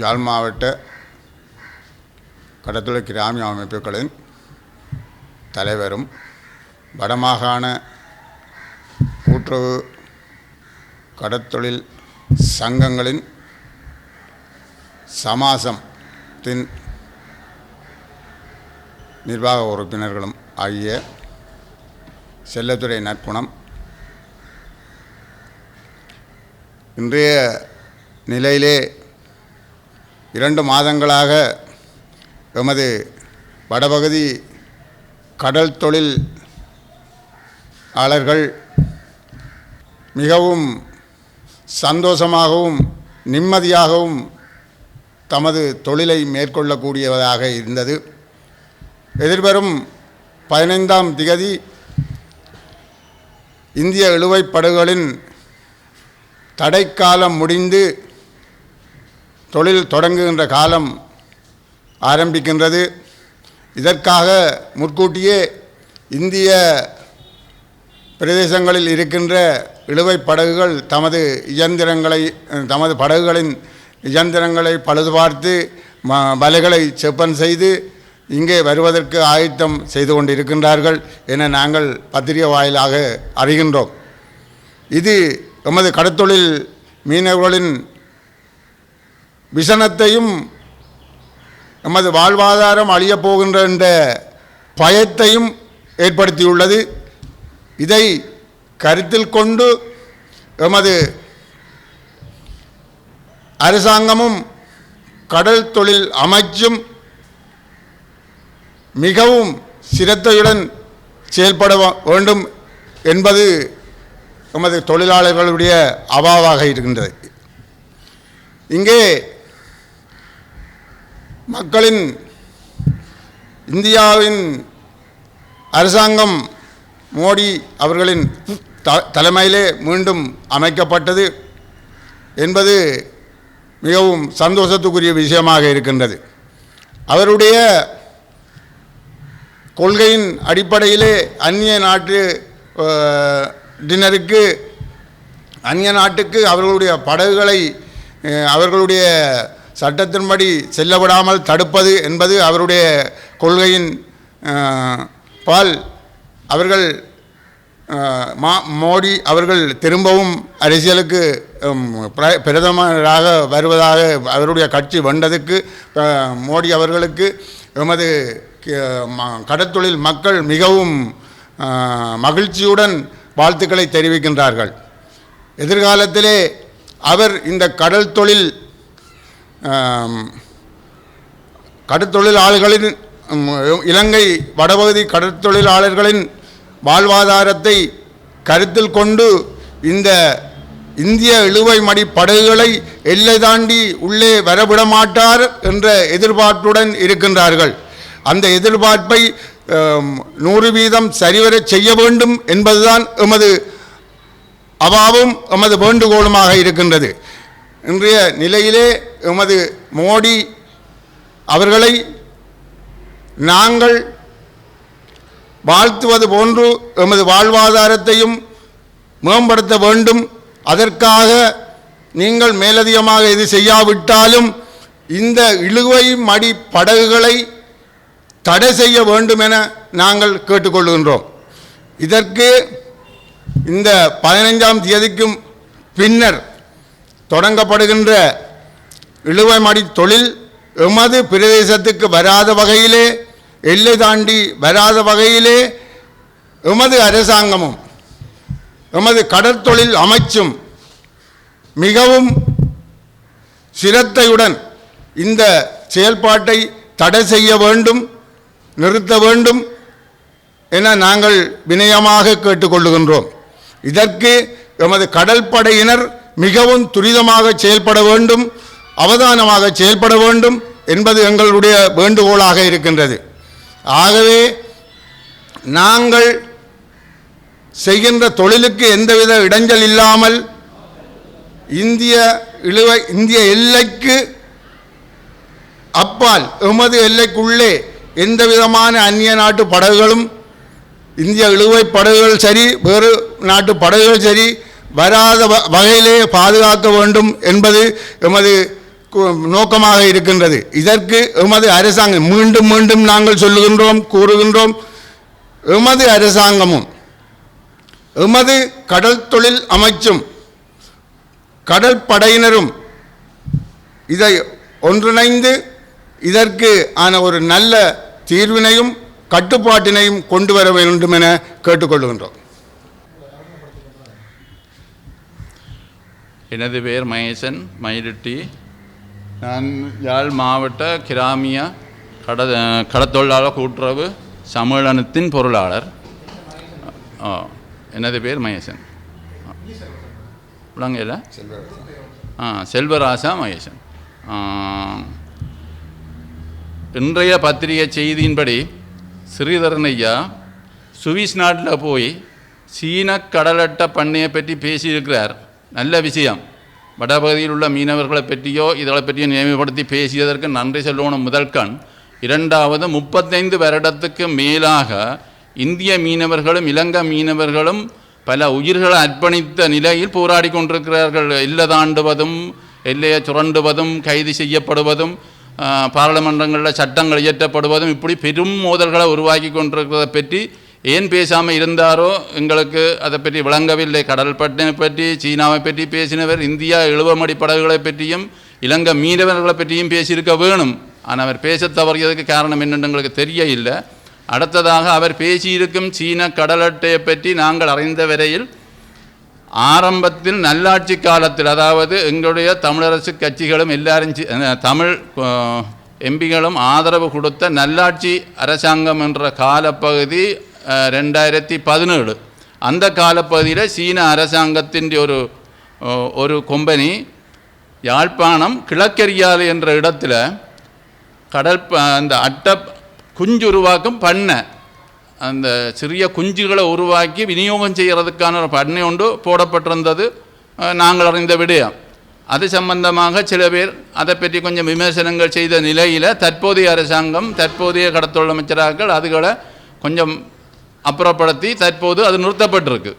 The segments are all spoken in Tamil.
யாழ் மாவட்ட கடத்தொழில் கிராமிய அமைப்புகளின் தலைவரும் வடமாகாண கூட்டுறவு கடத்தொழில் சங்கங்களின் சமாசத்தின் நிர்வாக உறுப்பினர்களும் ஆகிய செல்லத்துறை நற்குணம். இன்றைய நிலையிலே இரண்டு மாதங்களாக எமது வடபகுதி கடல் தொழில் ஆளர்கள் மிகவும் சந்தோஷமாகவும் நிம்மதியாகவும் தமது தொழிலை மேற்கொள்ளக்கூடியதாக இருந்தது. எதிர்வரும் பதினைந்தாம் திகதி இந்திய இழுவைப்படுகளின் தடைக்காலம் முடிந்து தொழில் தொடங்குகின்ற காலம் ஆரம்பிக்கின்றது. இதற்காக முற்கூட்டியே இந்திய பிரதேசங்களில் இருக்கின்ற இழுவைப் படகுகள் தமது இயந்திரங்களை தமது படகுகளின் இயந்திரங்களை பழுதுபார்த்து ம வலைகளை செப்பன் செய்து இங்கே வருவதற்கு ஆயத்தம் செய்து கொண்டிருக்கின்றார்கள் என நாங்கள் பத்திரிகை வாயிலாக அறிகின்றோம். இது எமது கடத்தொழில் மீனவர்களின் விசனத்தையும் எமது வாழ்வாதாரம் அழியப் போகின்ற என்ற பயத்தையும் ஏற்படுத்தியுள்ளது. இதை கருத்தில் கொண்டு எமது அரசாங்கமும் கடல் தொழில் அமைச்சும் மிகவும் சிரத்தையுடன் செயல்பட வேண்டும் என்பது எமது தொழிலாளர்களுடைய அவாவாக இருக்கின்றது. இங்கே மக்களின் இந்தியாவின் அரசாங்கம் மோடி அவர்களின் த தலைமையிலே மீண்டும் அமைக்கப்பட்டது என்பது மிகவும் சந்தோஷத்துக்குரிய விஷயமாக இருக்கின்றது. அவருடைய கொள்கையின் அடிப்படையிலே அந்நிய நாட்டு டின்னருக்கு டினருக்கு அந்நிய நாட்டுக்கு அவர்களுடைய படகுகளை அவர்களுடைய சட்டத்தின்படி செல்ல விடாமல் தடுப்பது என்பது அவருடைய கொள்கையின் பால். அவர்கள் மா மோடி அவர்கள் திரும்பவும் அரசியலுக்கு பிர- பிரதமராக வருவதாக அவருடைய கட்சி வந்ததுக்கு மோடி அவர்களுக்கு எமது கடத்தொழில் கடற்தொழில் மக்கள் மிகவும் மகிழ்ச்சியுடன் வாழ்த்துக்களை தெரிவிக்கின்றார்கள். எதிர்காலத்திலே அவர் இந்த கடல் தொழில் கடற்தொழிலாளர்களின் இலங்கை வடபகுதி கடற்தொழிலாளர்களின் வாழ்வாதாரத்தை கருத்தில் கொண்டு இந்த இந்திய இழுவை மடி படகுகளை எல்லை தாண்டி உள்ளே வரவிட மாட்டார் என்ற எதிர்பார்ப்புடன் இருக்கின்றார்கள். அந்த எதிர்பார்ப்பை நூறு வீதம் சரிவரச் செய்ய வேண்டும் என்பதுதான் எமது அவாவும் எமது வேண்டுகோளுமாக இருக்கின்றது. இன்றைய நிலையிலே எமது மோடி அவர்களை நாங்கள் வாழ்த்துவது போன்று எமது வாழ்வாதாரத்தையும் மேம்படுத்த வேண்டும். அதற்காக நீங்கள் மேலதிகமாக இது செய்யாவிட்டாலும் இந்த இழுவை மடி படகுகளை தடை செய்ய வேண்டும் என நாங்கள் கேட்டுக்கொள்கின்றோம். இதற்கு இந்த பதினைஞ்சாம் தேதிக்கும் பின்னர் தொடங்கப்படுகின்ற இழுவைமடி தொழில் எமது பிரதேசத்துக்கு வராத வகையிலே எல்லை தாண்டி வராத வகையிலே எமது அரசாங்கமும் எமது கடற்தொழில் அமைச்சும் மிகவும் சிரத்தையுடன் இந்த செயல்பாட்டை தடை செய்ய வேண்டும் நிறுத்த வேண்டும் என நாங்கள் வினயமாக கேட்டுக்கொள்ளுகின்றோம். இதற்கு எமது கடற்படையினர் மிகவும் துரிதமாக செயல்பட வேண்டும் அவதானமாக செயல்பட வேண்டும் என்பது எங்களுடைய வேண்டுகோளாக இருக்கின்றது. ஆகவே நாங்கள் செய்கின்ற தொழிலுக்கு எந்தவித இடைஞ்சல் இல்லாமல் இந்திய இழுவை இந்திய எல்லைக்கு அப்பால் எமது எல்லைக்குள்ளே எந்த விதமான அந்நிய நாட்டு படகுகளும் இந்திய இழுவை படகுகள் சரி வேறு நாட்டு படகுகள் சரி வராத வ- வகையிலே பாதுகாக்க வேண்டும் என்பது எமது நோக்கமாக இருக்கின்றது. இதற்கு எமது அரசாங்கம் மீண்டும் மீண்டும் நாங்கள் சொல்லுகின்றோம் கூறுகின்றோம் எமது அரசாங்கமும் எமது கடல் தொழில் அமைச்சும் கடல் படையினரும் இதை ஒன்றிணைந்து இதற்கு ஆன ஒரு நல்ல தீர்வினையும் கட்டுப்பாட்டினையும் கொண்டு வர வேண்டும் என கேட்டுக்கொள்கின்றோம். எனது பெயர் மகேசன் மயிலிட்டி நான் யாழ் மாவட்ட கிராமிய கட கடத்தொழிலாளர் கூட்டுறவு சம்மேளனத்தின் பொருளாளர். ஆ, எனது பேர் மகேசன். விளங்கல? ஆ செல்வராசா மகேசன். இன்றைய பத்திரிகை செய்தியின்படி ஸ்ரீதரன் ஐயா சுவிஸ் நாட்டில் போய் சீன கடலட்ட பண்ணையை பற்றி பேசியிருக்கிறார். நல்ல விஷயம் வடபகுதியில் உள்ள மீனவர்களை பற்றியோ இதை பற்றியோ நினைவுபடுத்தி பேசியதற்கு நன்றி சொல்லணும் முதல் கண் இரண்டாவது முப்பத்தைந்து வருடத்துக்கு மேலாக இந்திய மீனவர்களும் இலங்கை மீனவர்களும் பல உயிர்களை அர்ப்பணித்த நிலையில் போராடி கொண்டிருக்கிறார்கள் எல்லை தாண்டுவதும் எல்லையை சுரண்டுவதும் கைது செய்யப்படுவதும் பாராளுமன்றங்களில் சட்டங்கள் இயற்றப்படுவதும் இப்படி பெரும் மோதல்களை உருவாக்கி கொண்டிருக்கிறத பற்றி ஏன் பேசாமல் இருந்தாரோ எங்களுக்கு அதை பற்றி விளங்கவில்லை. கடல் பட்டினை பற்றி சீனாவை பற்றி பேசினவர் இந்தியா இழுவமடி படகுகளை பற்றியும் இலங்கை மீனவர்களை பற்றியும் பேசியிருக்க வேணும். ஆனால் அவர் பேச தவறியதுக்கு காரணம் என்னென்னு எங்களுக்கு தெரிய இல்லை அடுத்ததாக அவர் பேசியிருக்கும் சீன கடல் அட்டையை பற்றி நாங்கள் அறிந்த வரையில் ஆரம்பத்தில் நல்லாட்சி காலத்தில் அதாவது எங்களுடைய தமிழரசு கட்சிகளும் எல்லாரும் தமிழ் எம்பிகளும் ஆதரவு கொடுத்த நல்லாட்சி அரசாங்கம் என்ற காலப்பகுதி ரெண்டாயிரத்தி பதினேழு அந்த காலப்பகுதியில் சீன அரசாங்கத்தின் ஒரு ஒரு கொம்பனி யாழ்ப்பாணம் கிழக்கரியாறு என்ற இடத்துல கடல் அந்த அட்டை குஞ்சு உருவாக்கும் பண்ணை அந்த சிறிய குஞ்சுகளை உருவாக்கி விநியோகம் செய்கிறதுக்கான ஒரு பண்ணை ஒன்று போடப்பட்டிருந்தது நாங்கள் அறிந்த விடயம் அது சம்பந்தமாக சில பேர் அதை பற்றி கொஞ்சம் விமர்சனங்கள் செய்த நிலையில் தற்போதைய அரசாங்கம் தற்போதைய கடத்தொழில் அமைச்சராக்கள் அதுகளை கொஞ்சம் அப்புறப்படுத்தி தற்போது அது நிறுத்தப்பட்டிருக்கு.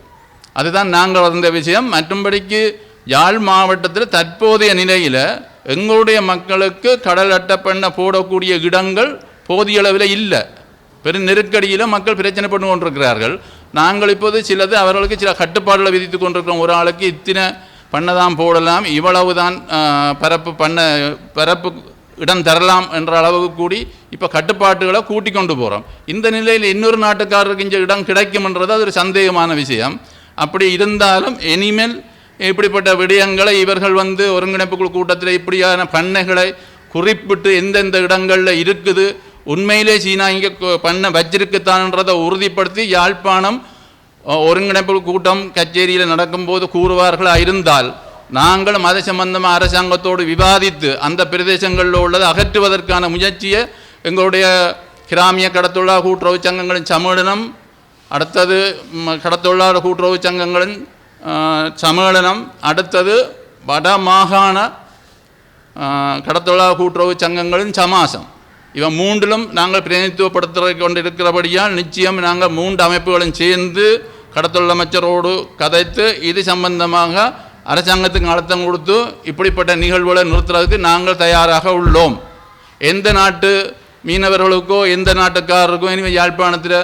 அதுதான் நாங்கள் வந்த விஷயம். மற்றும்படிக்கு யாழ் மாவட்டத்தில் தற்போதைய நிலையில் எங்களுடைய மக்களுக்கு கடல் அட்டப்பெண்ணை போடக்கூடிய இடங்கள் போதிய அளவில் இல்லை. பெரும் நெருக்கடியில் மக்கள் பிரச்சனை பண்ணி கொண்டிருக்கிறார்கள். நாங்கள் இப்போது சிலது அவர்களுக்கு சில கட்டுப்பாடுகளை விதித்து கொண்டிருக்கிறோம். ஒரு ஆளுக்கு இத்தனை பண்ண தான் போடலாம். இவ்வளவு தான் பரப்பு பண்ண பரப்பு இடம் தரலாம் என்ற அளவுக்கு கூடி இப்போ கட்டுப்பாட்டுகளை கூட்டி கொண்டு போகிறோம் இந்த நிலையில் இன்னொரு நாட்டுக்காரருக்கு இங்கே இடம் கிடைக்கும்ன்றது அது ஒரு சந்தேகமான விஷயம். அப்படி இருந்தாலும் இனிமேல் இப்படிப்பட்ட விடயங்களை இவர்கள் வந்து ஒருங்கிணைப்பு கூட்டத்தில் இப்படியான பண்ணைகளை குறிப்பிட்டு எந்தெந்த இடங்களில் இருக்குது உண்மையிலே சீனா இங்கே பண்ண வச்சிருக்குத்தான்றதை உறுதிப்படுத்தி யாழ்ப்பாணம் ஒருங்கிணைப்பு கூட்டம் கச்சேரியில் நடக்கும்போது கூறுவார்களாக இருந்தால் நாங்களும் அது சம்பந்தமாக அரசாங்கத்தோடு விவாதித்து அந்த பிரதேசங்களில் உள்ளதை அகற்றுவதற்கான முயற்சியை எங்களுடைய கிராமிய கடத்தொழிலாளர் கூட்டுறவு சங்கங்களின் சம்மேளனம் அடுத்தது கடத்தொழிலாளர் கூட்டுறவு சங்கங்களின் சமேளனம் சம்மேளனம் அடுத்தது வட மாகாண கடத்தொழிலாளர் கூட்டுறவு சங்கங்களின் சமாசம். இவன் மூன்றிலும் நாங்கள் பிரதிநிதித்துவப்படுத்த கொண்டிருக்கிறபடியால் நிச்சயம் நாங்கள் மூன்று அமைப்புகளும் சேர்ந்து கடத்தொழில் அமைச்சரோடு கதைத்து இது சம்பந்தமாக அரசாங்கத்துக்கு அழுத்தம் கொடுத்து இப்படிப்பட்ட நிகழ்வுகளை நிறுத்துறதுக்கு நாங்கள் தயாராக உள்ளோம். எந்த நாட்டு மீனவர்களுக்கோ எந்த நாட்டுக்காரருக்கோ இனிமேல் யாழ்ப்பாணத்தில்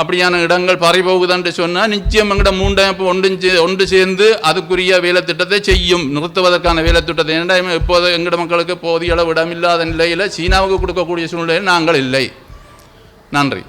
அப்படியான இடங்கள் பறிபோகுதுன்னு சொன்னால் நிச்சயம் எங்கள்கிட்ட மூண்டமைப்பு ஒன்று ஒன்று சேர்ந்து அதுக்குரிய வேலைத்திட்டத்தை செய்யும். நிறுத்துவதற்கான வேலைத்திட்டத்தை. ஏன்னா இப்போது எங்கட மக்களுக்கு போதிய அளவு இடமில்லாத நிலையில் சீனாவுக்கு கொடுக்கக்கூடிய சூழ்நிலையில் நாங்கள் இல்லை. நன்றி.